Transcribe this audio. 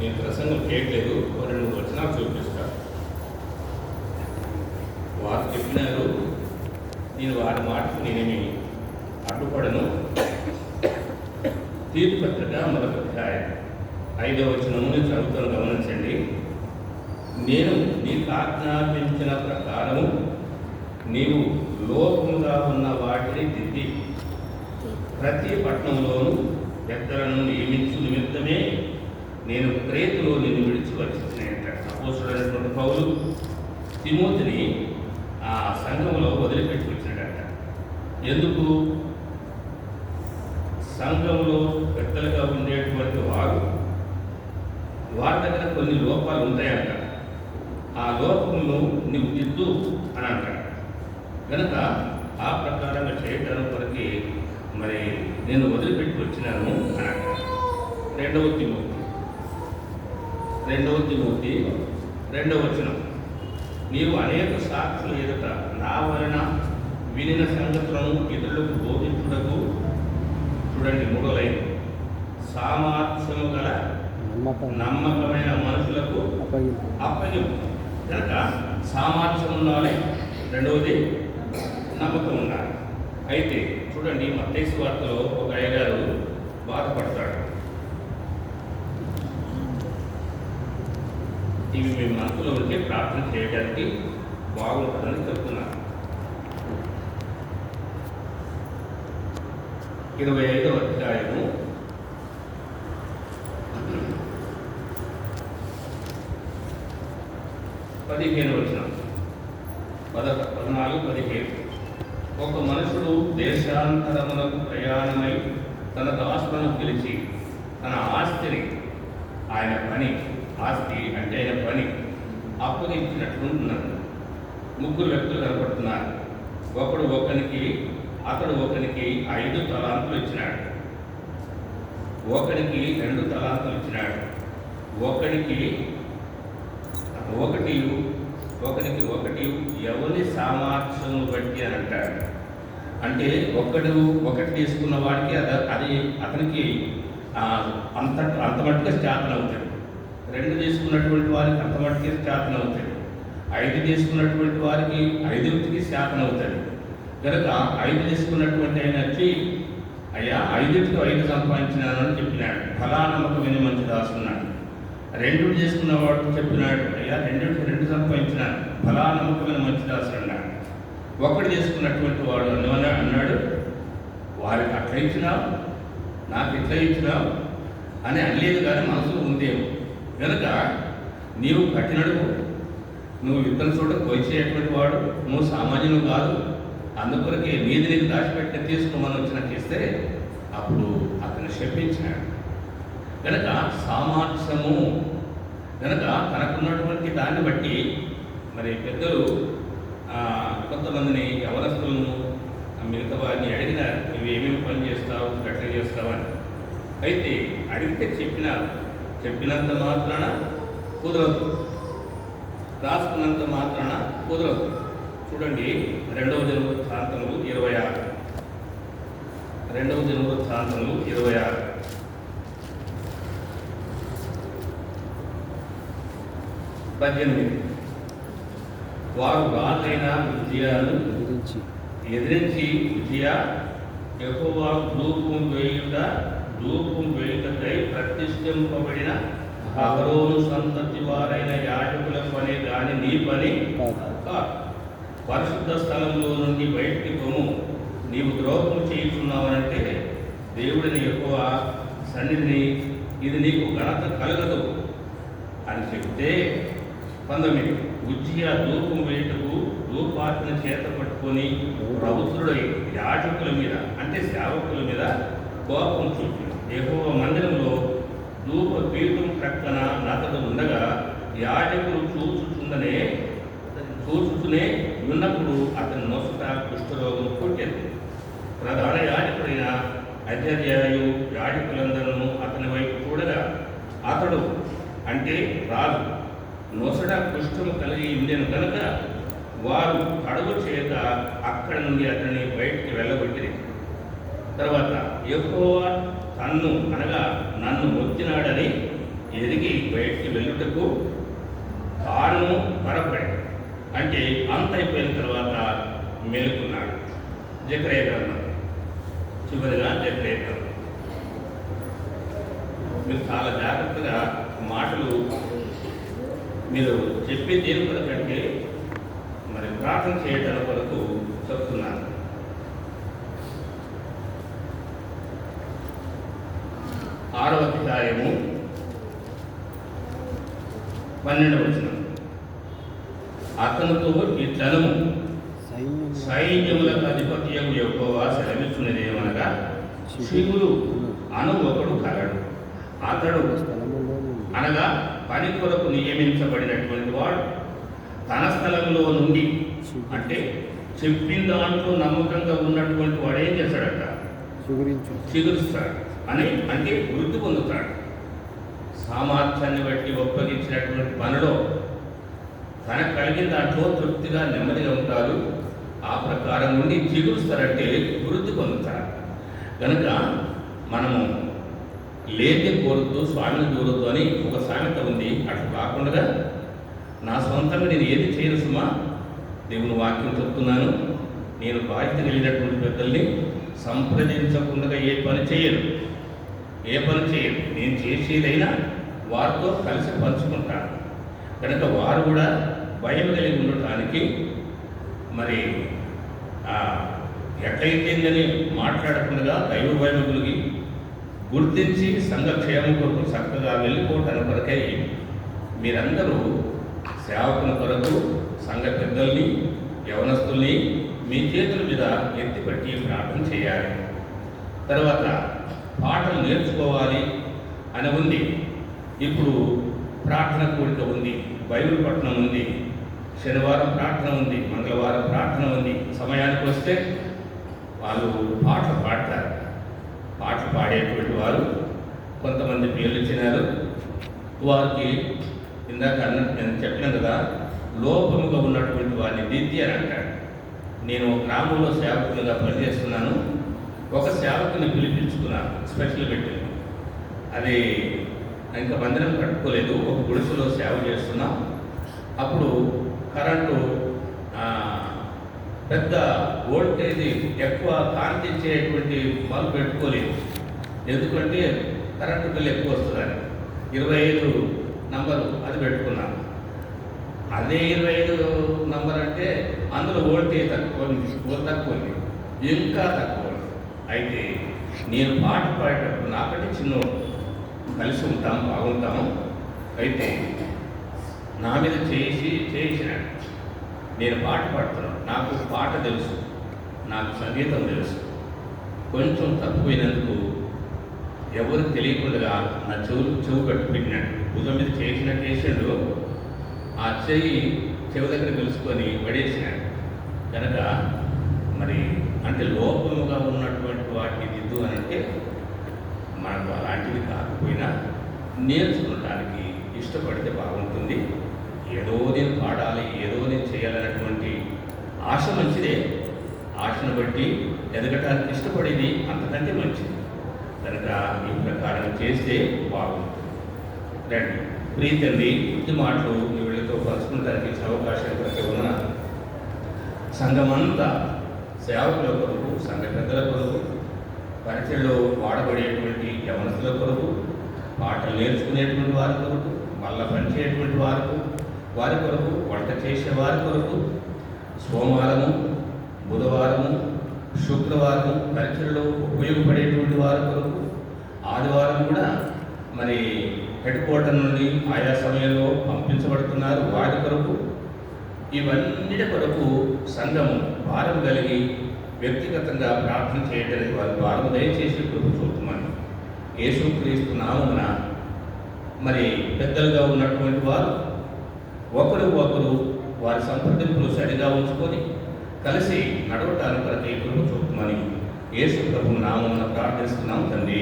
నేను ప్రసంగం చేయట్లేదు రెండు వచనాలు చూపిస్తాను వారు చెప్పినారు నేను వారి మాటకు నేనేమి అడ్డుపడను? తీర్పు పత్రిక మొదటి అధ్యాయం ఐదవ వచనము నేను చదువుతాను గమనించండి. నేను నీకు ఆజ్ఞాపించిన ప్రకారము నీవు లోపంగా ఉన్న వాటిని దిద్ది ప్రతి పట్టణంలోనూ పెద్దలను నియమించు నిమిత్తమే నేను ప్రేతులో నిన్ను విడిచి వచ్చిన అపోసుడైనటువంటి పౌలు తిమోతిని ఆ సంఘంలో వదిలిపెట్టి వచ్చినాడట. ఎందుకు? సంఘంలో పెద్దలుగా ఉండేటువంటి వారు వారి దగ్గర కొన్ని లోపాలు ఉంటాయంట. ఆ లోపములను నీవు దిద్దు అని అంటాడు కనుక ఆ ప్రకారంగా చేయటం కొరకి మరి నేను వదిలిపెట్టి వచ్చినాను అని అంటాడు రెండవ తిమోతి. రెండవ తిమూర్తి రెండవ వచనం. నీవు అనేక సాక్షులు ఎదుట నా వలన వినిన సంగతులను ఇతరులకు బోధించుటకు చూడండి మూడో లైన్. సామర్థ్యము గల నమ్మకం. నమ్మకమైన మనుషులకు అప్పగింపు. అప్పగింపు. కనుక సామర్థ్యం ఉండాలి. రెండవది నమ్మకం ఉండాలి. అయితే చూడండి మత్తేసు వార్తలో ఒక అయ్యగారు బాధపడతాడు. ఇవి మీ మనసులో ఉంటే ప్రార్థన చేయడానికి బాగుంటుందని చెప్తున్నాను ఇరవై ఐదవ అధ్యాయము. పదిహేను వచ్చిన పద పద్నాలుగు పదిహేను ఒక మనుషుడు దేశాంతరములకు ప్రయాణమై తన దాసులను పిలిచి తన ఆస్తిని ఆయన పని ఆస్తి అంటే ఆయన పని. అప్పగించినట్లుంటున్నాడు ముగ్గురు వ్యక్తులు కనపడుతున్నారు. ఒకడు ఒకనికి అతడు ఒకనికి ఐదు తలాంతులు ఇచ్చినాడు. ఒకనికి రెండు తలాంతులు ఇచ్చినాడు. ఒకనికి ఒకటి ఒకరికి ఒకటి ఎవరి సామర్థ్యం బట్టి అని అంటాడు. అంటే ఒకడు ఒకటి తీసుకున్న వాడికి అద అది అతనికి అంత అంత మట్టుగా చేతన అవుతాడు రెండు తీసుకున్నటువంటి వారికి అంత శాపన చేతన అవుతాడు ఐదు తీసుకున్నటువంటి వారికి ఐదుకి శాపన అవుతాడు కనుక ఐదు తీసుకున్నటువంటి ఆయన వచ్చి అయ్యా ఐదుకి ఐదు సంపాదించినాను అని చెప్పినాడు. ఫలానమ్మకమైన మంచి దాస్తున్నాడు రెండు చేసుకున్న వాడు చెప్పినాడు అయ్యా రెండుకి రెండు సంపాదించినాను. ఫలానమ్మకమైన మంచి దాస్తున్నాడు ఒకటి చేసుకున్నటువంటి వాడు అన్నవని అన్నాడు వారికి అట్లా ఇచ్చినావు నాకు ఇట్లా ఇచ్చినావు అని అనలేదు కానీ మనసులో ఉందేమో కనుక నీవు కఠినడు నువ్వు యుద్ధం చోట కొలిచేటువంటి వాడు. నువ్వు సామాన్యులు కాదు. అందుకొరకే నీది నీకు దాచిపెట్టి తీసుకోమని వచ్చి చేస్తే ఇస్తే అప్పుడు అతను శపించాడు. కనుక సామర్థ్యము కనుక తనకున్నటువంటి దాన్ని బట్టి మరి పెద్దలు ఆ, కొంతమందిని యవనస్తులను మిగతా వారిని అడిగినారు నువ్వు ఏమేమి పని చేస్తావు గట్ల చేస్తావు అని. అయితే అడిగితే చెప్పిన చెప్పినంత మాత్రాన కుదరదు. రాసుకున్నంత మాత్రాన కుదరదు. చూడండి రెండవ జన్మ ఇరవై ఆరు. రెండవ జన్మ ఇరవై ఆరు. పద్దెనిమిది. వారు రాజైన విజయాలు ఎదిరించి విజయ ఎక్కువ ధూపం వేయుట ధూపం ప్రతిష్ఠింపబడిన అహరోను సంతతి వారైన యాజకులకు పని దాని నీ పని పరిశుద్ధ స్థలంలో నుండి బయటికి పొము నీవు ద్రోహం చేయుచున్నావనంటే దేవుడిని ఎక్కువ సన్నిధిని ఇది నీకు ఘనత కలగదు అని చెప్తే పంతొమ్మిది ఉజ్జియ దూపం వేయుటకు దూపార్తన చేత పట్టుకొని ప్రభుత్వుడై యాజకుల మీద అంటే సేవకుల మీద కోపం చూపి ఎక్కువ మందిరంలో ధూప పీఠం ప్రక్కన నతడు ఉండగా యాజకులు చూచుచుందనే చూచుతూనే ఉన్నప్పుడు అతని నొసట కుష్ఠరోగం పుట్టింది. ప్రధాన యాజకుడైన అధ్యర్యాయు యాజకులందరూ అతని వైపు చూడగా అతడు అంటే రాజు నొసట కుష్ఠము కలిగి ఉండేను కనుక వారు అడుగు చేత అక్కడి నుండి అతన్ని బయటికి వెళ్ళగొట్టింది తర్వాత ఎక్కువ తన్ను అనగా నన్ను వచ్చినాడని ఎదిగి బయటికి వెళ్ళుటకు తాను మరపడి అంటే అంత అయిపోయిన తర్వాత మెలుకున్నాడు. జక్రయ గ్రంథం చివరిగా జక్రయ గ్రంథం మీరు చాలా జాగ్రత్తగా మాటలు మీరు చెప్పే దేని కొరకంటే మరి ప్రార్థన చేయటం కొరకు చెప్తున్నాను. అధ్యాయము పన్నెండవ వచనం. అతనితో ఇట్లనము సైన్యములకు అధిపత్యం ఎక్కువ సెలవిస్తున్నది ఏమనగా శివుడు అను ఒకడు కలడు. అతడు అనగా పని కొరకు నియమించబడినటువంటి వాడు తన స్థలంలో నుండి అంటే చెప్పిన దాంట్లో నమ్మకంగా ఉన్నటువంటి వాడు ఏం చేస్తాడట? చిగురుస్తాడు. అని అంటే వృద్ధి పొందుతాడు. సామర్థ్యాన్ని బట్టి ఒప్పగించినటువంటి పనిలో తనకు కలిగిన దాంట్లో తృప్తిగా నెమ్మదిగా ఉంటారు. ఆ ప్రకారం నుండి చిగురుస్తారంటే వృద్ధి పొందుతారు. కనుక మనము లేని కోరుతూ స్వామిని దూరద్దు అని ఒక సామెత ఉంది. అట్లా కాకుండా నా సొంతంగా నేను ఏది చేయను సుమా దేవుని వాక్యం చెప్తున్నాను. నేను బాధ్యత కలిగినటువంటి పెద్దల్ని సంప్రదించకుండా ఏ పని చేయను. ఏ పని చేయను. నేను చేసేదైనా వారితో కలిసి పంచుకుంటాను. కనుక వారు కూడా భయం కలిగి ఉండటానికి మరి ఎట్లయితేందని మాట్లాడకుండా దైవ భయం కలిగి గుర్తించి సంఘక్షేమం కొరకు చక్కగా వెళ్ళిపోవటానికి కొరకై మీరందరూ సేవకుల కొరకు సంఘ పెద్దల్ని యవనస్తుల్ని మీ చేతుల మీద ఎత్తిపెట్టి ప్రార్థన చేయాలి. తర్వాత పాటలు నేర్చుకోవాలి అని ఉంది. ఇప్పుడు ప్రార్థన కూడిక ఉంది బైబిల్ పట్టణం ఉంది శనివారం ప్రార్థన ఉంది మంగళవారం ప్రార్థన ఉంది. సమయానికి వస్తే వాళ్ళు పాటలు పాడతారు. పాటలు పాడేటువంటి వారు కొంతమంది పేర్లు ఇచ్చినారు వారికి ఇందాక అన్న నేను చెప్పిన కదా లోపముగా ఉన్నటువంటి వారిని దిద్ది అని అంటాడు నేను గ్రామంలో సేవకులుగా పనిచేస్తున్నాను. ఒక సేవకుని పిలిపించుకున్నాను స్పెషల్ మీటింగ్ అది ఇంకా మందిరం కట్టుకోలేదు ఒక గుడిసెలో సేవ చేస్తున్నాం. అప్పుడు కరెంటు పెద్ద వోల్టేజ్ ఎక్కువ కాంతి ఇచ్చేటువంటి బల్బ్ పెట్టుకోలేదు. ఎందుకంటే కరెంటు బిల్ ఎక్కువ వస్తుందని. ఇరవై ఐదు నంబరు అది పెట్టుకున్నాను అదే ఇరవై ఐదు నంబర్ అంటే అందులో వోల్టేజ్ తక్కువ ఉంది తక్కువ ఉంది. ఇంకా తక్కువ. అయితే నేను పాట పాడేటప్పుడు నాకంటే చిన్నోడు. కలిసి ఉంటాం బాగుంటాము అయితే నా మీద చేసి చేసినాడు నేను పాట పాడుతున్నాను నాకు పాట తెలుసు. నాకు సంగీతం తెలుసు. కొంచెం తక్కువైనందుకు ఎవరికి తెలియకుండా నా చెవులు చెవు కట్టు పెట్టినాడు భుజం మీద చేసినట్టు చేసాడు. ఆ చెయ్యి చెవి దగ్గర తెలుసుకొని పడేసినాడు. కనుక మరి అంటే లోపముగా ఉన్నట్టు వాటిని దిద్దు అని అంటే మనకు అలాంటివి కాకపోయినా నేర్చుకోవడానికి ఇష్టపడితే బాగుంటుంది. ఏదో నేను పాడాలి ఏదో నేను చేయాలన్నటువంటి ఆశ మంచిదే. ఆశను బట్టి ఎదగటానికి ఇష్టపడేది అంతకంటే మంచిది. కనుక ఈ ప్రకారం చేస్తే బాగుంటుంది. రండి. ప్రీతండి ఇంటి మాటలు మీ వీళ్ళతో పంచుకుంటానికి ఇచ్చిన అవకాశం ప్రతి ఉన్న సంఘమంతా సేవకుల కొరకు సంఘ పెద్దల కొరకు పరిచయలో వాడబడేటువంటి యవనసుల కొరకు పాటలు నేర్చుకునేటువంటి వారి కొరకు మళ్ళా పనిచేయటువంటి వారికి వారి కొరకు వంట చేసే వారి కొరకు సోమవారము బుధవారము శుక్రవారం పరిచయలో ఉపయోగపడేటువంటి వారి కొరకు ఆదివారం కూడా మరి హెడ్ క్వార్టర్ నుండి ఆయా సమయంలో పంపించబడుతున్నారు. వారి కొరకు ఇవన్నిటి కొరకు సంఘం భారం కలిగి వ్యక్తిగతంగా ప్రార్థన చేయడానికి వారి ద్వారా దయచేసి కృప చూపుమని. యేసుక్రీస్తు నామమున మరి పెద్దలుగా ఉన్నటువంటి వారు ఒకరు ఒకరు వారి సంప్రదింపులు సరిగా ఉంచుకొని కలిసి నడవటానికి ప్రతి కృప చూపుమని యేసు ప్రభు నామమున ప్రార్థిస్తున్నాం తండ్రి.